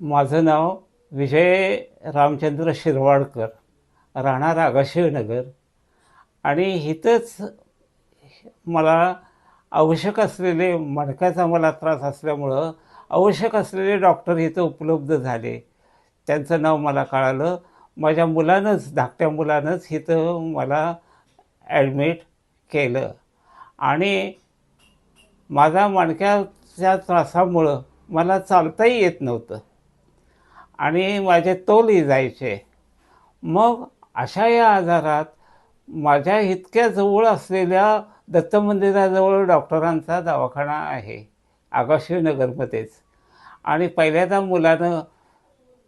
माझं नाव विजय रामचंद्र शिरवाडकर राहणार आगाशिवनगर आणि इथंच मला आवश्यक असलेले मणक्याचा मला त्रास असल्यामुळं आवश्यक असलेले डॉक्टर इथं उपलब्ध झाले. त्यांचं नाव मला कळालं. माझ्या मुलानंच धाकट्या मुलानंच इथं मला ॲडमिट केलं. आणि माझा मणक्याच्या त्रासामुळं मला चालताही येत नव्हतं. आणि माझे तोलही जायचे. मग अशा या आजारात माझ्या इतक्या जवळ असलेल्या दत्त मंदिराजवळ डॉक्टरांचा दवाखाना आहे आगाशिवनगरमध्येच. आणि पहिल्यांदा मुलानं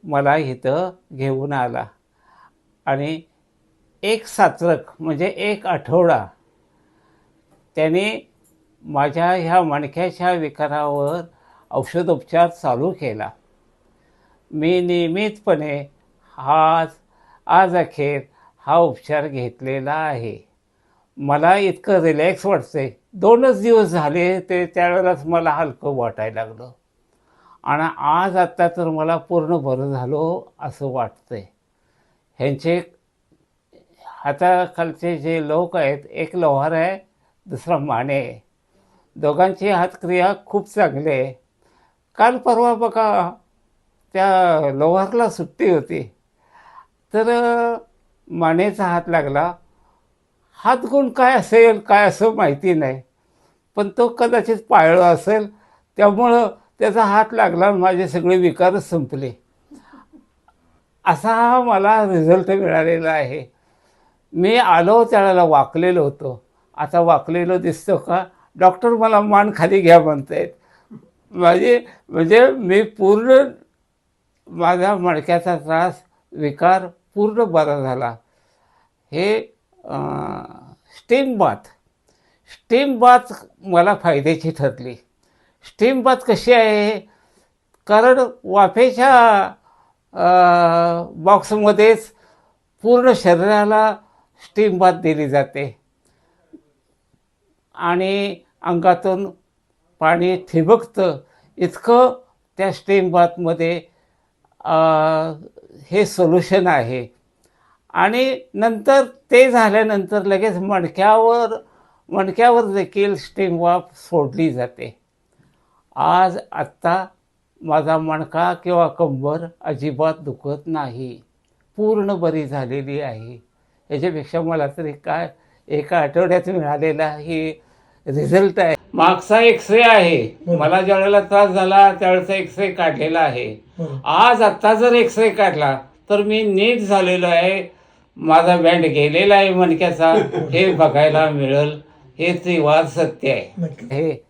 मला इथं घेऊन आला. आणि एक सात्रक म्हणजे एक आठवडा त्याने माझ्या ह्या मणक्याच्या विकारावर औषधोपचार चालू केला. मी नियमितपणे आज आज अखेर हा उपचार घेतलेला आहे. मला इतकं रिलॅक्स वाटते दोनच दिवस झाले ते त्यावेळेलाच मला हलकं वाटायला लागलं. आणि आज आत्ता तर मला पूर्ण बरं झालो असं वाटतंय. ह्यांचे हाताखालचे जे लोक आहेत एक लोहार आहे दुसरा माने आहे. दोघांची हातक्रिया खूप चांगली आहे. काल परवा बघा त्या लोहारला सुट्टी होती. तर मानेचा हात लागला. हात गुण काय असेल काय असं माहिती नाही. पण तो कदाचित पाळला असेल. त्यामुळं त्याचा हात लागला आणि माझे सगळे विकारच संपले. असा हा मला रिझल्ट मिळालेला आहे. मी आलो त्यावेळेला वाकलेलो होतो. आता वाकलेलो दिसतो का? डॉक्टर मला मान खाली घ्या म्हणतायत. माझे म्हणजे मी पूर्ण माझा मडक्याचा त्रास विकार पूर्ण बरा झाला. हे स्टीम बाथ स्टीम बाथ मला फायद्याची ठरली. स्टीम बाथ कशी आहे? कारण वाफेच्या बॉक्समध्येच पूर्ण शरीराला स्टीम बाथ दिली जाते. आणि अंगातून पाणी ठिबकतं इतकं त्या स्टीम बाथमध्ये हे सोल्युशन आहे. आणि नंतर ते झाल्यानंतर लगेच मणक्यावर मणक्यावर देखील स्टिंग वाफ सोडली जाते. आज आत्ता माझा मणका किंवा कंबर अजिबात दुखत नाही. पूर्ण बरी झालेली आहे. याच्यापेक्षा मला तरी काय एका आठवड्यात मिळालेला ही रिझल्ट आहे. मागचा एक्सरे आहे. मला ज्या वेळेला त्रास झाला त्यावेळेचा एक्सरे काढलेला आहे. आज आत्ता जर एक्सरे काढला तर मी नीट झालेलो आहे. माझा बँड गेलेला आहे मणक्याचा. हे बघायला मिळेल. हे त्रिवार सत्य आहे. हे